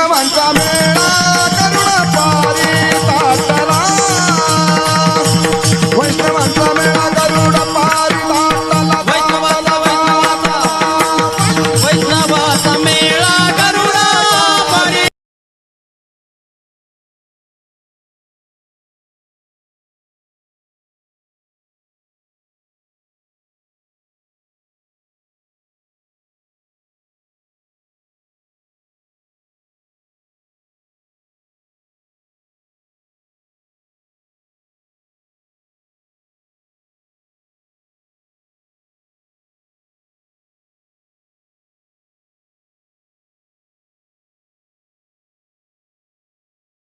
भगवानचा मेळा